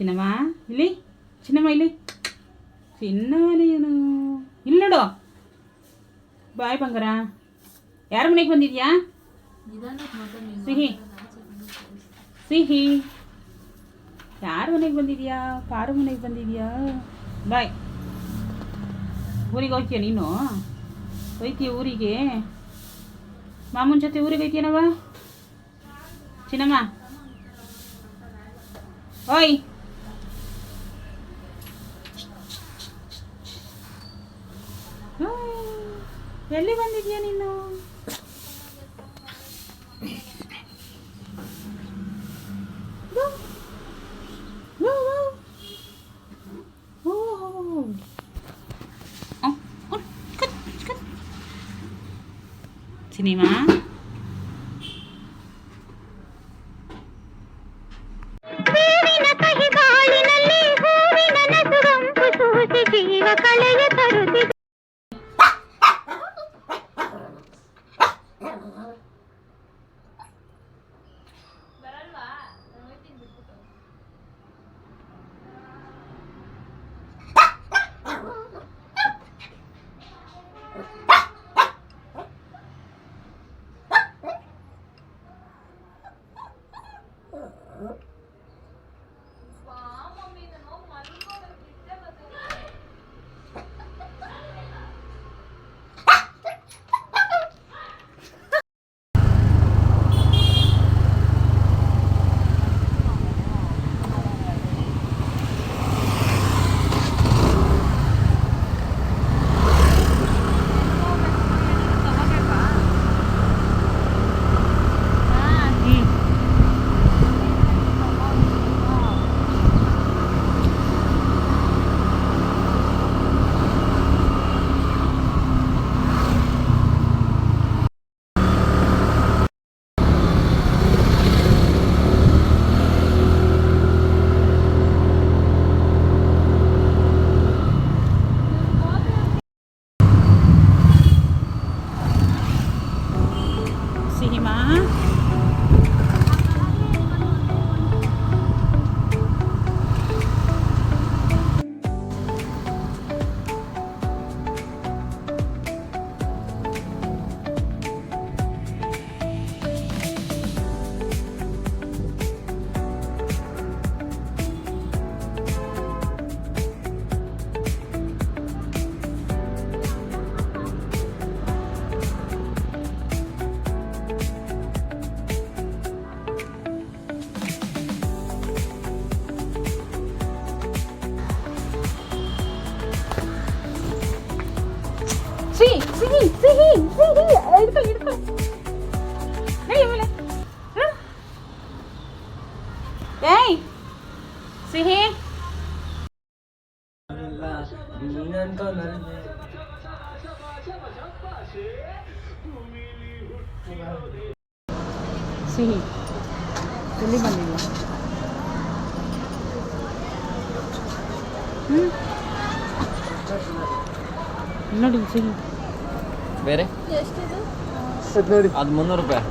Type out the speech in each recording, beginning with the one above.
ಚಿನ್ನಮ್ಮ ಇಲ್ಲಿ? ಚಿನ್ನಮ್ಮ ಇಲ್ಲಿ. ಚಿನ್ನವನೇನು ಇಲ್ಲಿ ನೋಡು. ಬಾಯ್ ಬಂಗಾರ. ಯಾರ ಮನೆಗೆ ಬಂದಿದ್ಯಾ? ಸಿಹಿ. ಸಿಹಿ. ಯಾರ ಮನೆಗೆ ಬಂದಿದ್ಯಾ? ಪಾರು ಮನೆಗೆ ಬಂದಿದ್ಯಾ? ಬಾಯ್. ಊರಿಗೆ ಹೋಗ್ತೀಯ ನೀನು? ಹೋಯ್ತೀಯ ಊರಿಗೆ? ಮಾಮೂನ್ ಜೊತೆ ಊರಿಗೆ ಹೋಯ್ತೀಯನವ ಚಿನ್ನಮ್ಮ? ಓಯ್, ಎಲ್ಲಿ ಬಂದಿದ್ಯಾ ನೀನು ವಾ. ವಾ, ವಾ. ಓ. ಅ, ಉಟ್, ಕಟ್, ಕಟ್. ಸಿನಿಮಾ 난가 나를 ಸಿಹಿ ಎಲ್ಲಿ ಬಂದಿಲ್ಲ ನೋಡಿ ಸಿಹಿ ಬೇರೆ ನೋಡಿ ಅದು ಮುನ್ನೂರು ರೂಪಾಯಿ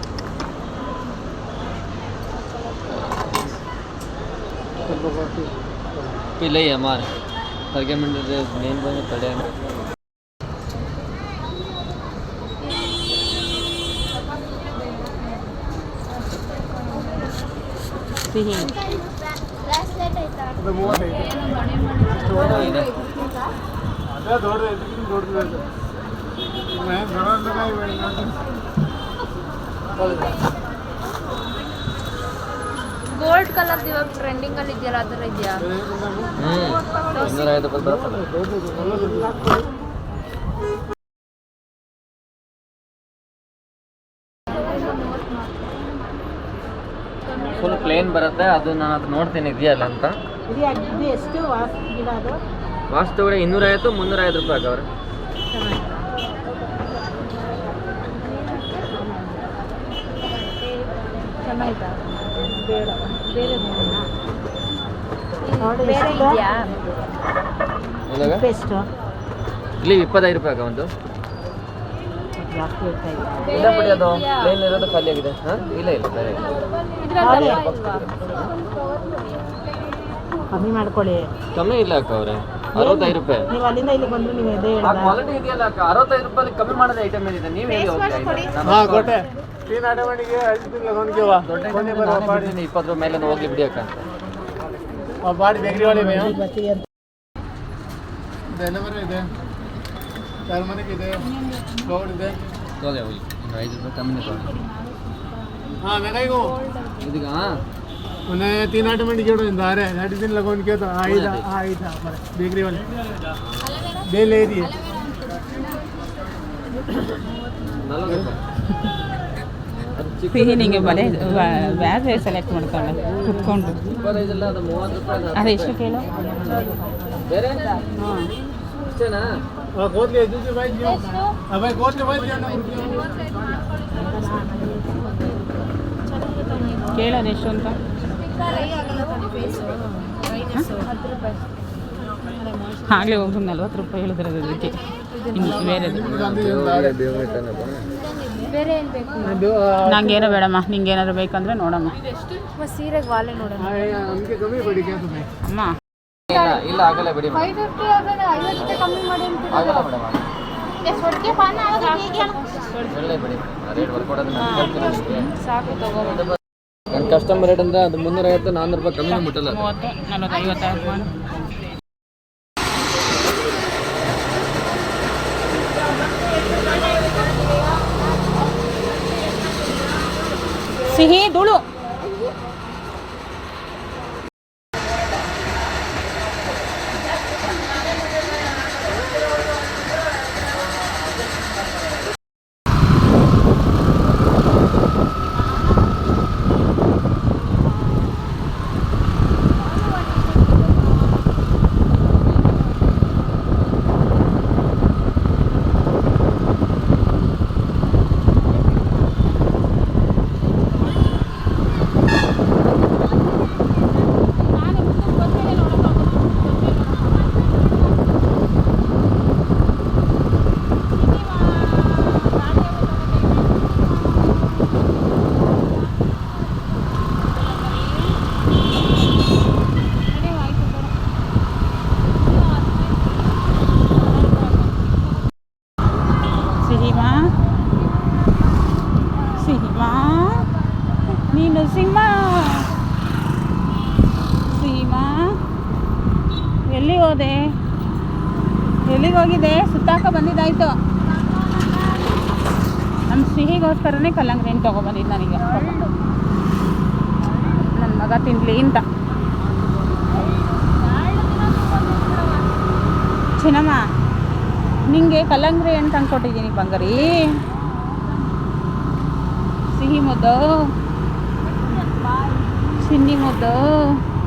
ಪಿಲೈ ಎಮ್ ಆರ್ పరిగెమంటే నేను పోయిన పడాను ಅದೇ ದೊಡ್ಡ ದೊಡ್ಡ ದೊಡ್ಡ ಗೋಲ್ಡ್ ಕಲರ್ ಇವಾಗ ಟ್ರೆಂಡಿಂಗ್ ಅಲ್ಲಿ ಇದೆಯಲ್ಲ ಅದರ ಇದೆಯಾ? ಇನ್ನೂರ ರೂಪಾಯಿ ಬರುತ್ತಲ್ಲ ಫುಲ್ ಪ್ಲೇನ್ ಬರುತ್ತೆ. ಅದು ನಾನು ಅದು ನೋಡ್ತೀನಿ ಇದೆಯಲ್ಲ ಅಂತ. ಇದು ಇದು ಎಷ್ಟು ವಾಸ್ ಗಿಡ ಅದು ವಾಸ್ತು ಕೂಡ ಇನ್ನೂರ ಐವತ್ತು ಮುನ್ನೂರ ಐವತ್ತು ರೂಪಾಯಿ ಆಗವ್ರೆ. ಬೇಡ ಬೇರೆ ಬೇರೆ ಇದೆಯಾ ಇಲ್ಲಿ ಇಪ್ಪತ್ತೈದು ರೂಪಾಯಿ ಆಗ ಒಂದು ಜಾಸ್ತಿ ಇರ್ತಾ ಇದೆ ಇಲ್ಲ ಬಿಡಿ ಅದು ಪ್ಲೇನ್ ಇರೋದು ಖಾಲಿ ಆಗಿದೆ. ಹಾಂ? ಇಲ್ಲ ಇಲ್ಲ ಬೇರೆ ಇಲ್ಲ. ಇದ್ರಲ್ಲಿ ಹೌದಾ? ಕಮ್ಮಿ ಮಾಡ್ಕೊಳ್ಳಿ. ಕಮ್ಮಿ ಇಲ್ಲ ಅಕ್ಕ ಅವ್ರೆ. ಅರವತ್ತೈದು ರೂಪಾಯಿ. ನೀವು ಅಲ್ಲಿಂದ ಇಲ್ಲಿ ಬಂದ್ರು ನೀವು ಎದೆ ಆ ಕ್ವಾಲಿಟಿ ಇದೆಯಲ್ಲ ಅಕ್ಕ? ಅರವತ್ತೈದು ರೂಪಾಯಿ ಕಮ್ಮಿ ಮಾಡಿದ ಐಟಮ್ ಏನಿದೆ? ನೀವು ಹೇಳಿ ಹಾ ಕೊಟ್ಟೆ ಟೀನ್ ಅಡವಣಿಗೆ ಐದು ತಿಂಗಳ ಹೊಂದ್ಕೆವ ದೊಡ್ಡ ಮಾಡಿದ್ದೀನಿ ಇಪ್ಪತ್ತರ ಮೇಲೆ ಹೋಗ್ಲಿ ಬಿಡಿ ಅಕ್ಕ. ಆ ಬಾಡಿ ಬೇಕರಿ ಒಳಗೆ ಮೇವು ಡೆಲಿವರಿ ಇದೆ. ಟರ್ಮರಿಕ್ ಇದೆ. ಗೌಡ್ ಇದೆ. ತೋಲೆ ಹೋಗಿ. ಒಂದು ಐದು ರೂಪಾಯಿ ಕಮ್ಮಿ ತಗೊಳ್ಳಿ ಹಾಂ ಮೆಲೈಗೂ ಇದೀಗ उन्हें तीन ऑटोमेटिक जोड़ो इंदा रहे साढ़े तीन लगोन के तो आई था आई था पर बेकरी वाले दे ले दिए ನಲ್ವತ್ತು ರೂಪಾಯಿ ಅದು ಚಿಕ್ಕ ಸಿಹಿ ನಿಂಗೆ ಬಲೆ ಬ್ಯಾಗ್ ಸೆಲೆಕ್ಟ್ ಮಾಡ್ತಾಳೆ ಕುತ್ಕೊಂಡು ಇಪ್ಪತ್ತೈದಲ್ಲ ಅದು ಮೂವತ್ತು ರೂಪಾಯಿ ಅದು. ಅದು ಎಷ್ಟು ಕೇಳು ಬೇರೆ ಇಷ್ಟೇನಾ और कोट ले दूसरे भाई जी अब भाई कोट ले भाई जी ಕೇಳೋದು ಎಷ್ಟು ಅಂತ ಆಗಲೇ ಒಬ್ರು ನಲ್ವತ್ತು ರೂಪಾಯಿ ಹೇಳಿದ್ರೆ ಅದಕ್ಕೆ. ಬೇರೆ ನಂಗೆ ಏನೋ ಬೇಡಮ್ಮ ನಿಂಗೆ ಏನಾದ್ರು ಬೇಕಂದ್ರೆ ನೋಡಮ್ಮ. ಅಮ್ಮ ಇಲ್ಲ ಆಗಲ್ಲ ಬಿಡಿ ಸಾಕು ತಗೋ. ನನ್ನ ಕಸ್ಟಮರ್ ರೇಟ್ ಅಂದ್ರೆ ಅದು ಮುನ್ನೂರೈವತ್ತು ನಾನ್ನೂರು ರೂಪಾಯಿ ಕಮ್ಮಿ ಮುಟ್ಟಲ್ಲ ಸಿಹಿ ಧೂಳು. ಸೀಮಾ, ಎಲ್ಲಿ ಹೋದೆ? ಎಲ್ಲಿಗೆ ಹೋಗಿದೆ ಸುತ್ತಾಕ ಬಂದಿದ್ದಾಯ್ತು. ನಮ್ಮ ಸಿಹಿಗೋಸ್ಕರನೇ ಕಲ್ಲಂಗಡಿ ಹಣ್ಣು ತೊಗೊಬಂದಿದ್ದು ನನಗೆ. ನನ್ನ ಮಗ ತಿನ್ಲಿ ಅಂತ. ಚಿನ್ನಮ್ಮ, ನಿಂಗೆ ಕಲ್ಲಂಗಡಿ ಹಣ್ಣು ತಂದ್ಕೊಟ್ಟಿದ್ದೀನಿ ಬಂಗಾರಿ. ಸಿಹಿ ಮುದ್ದು. hindi mo daw.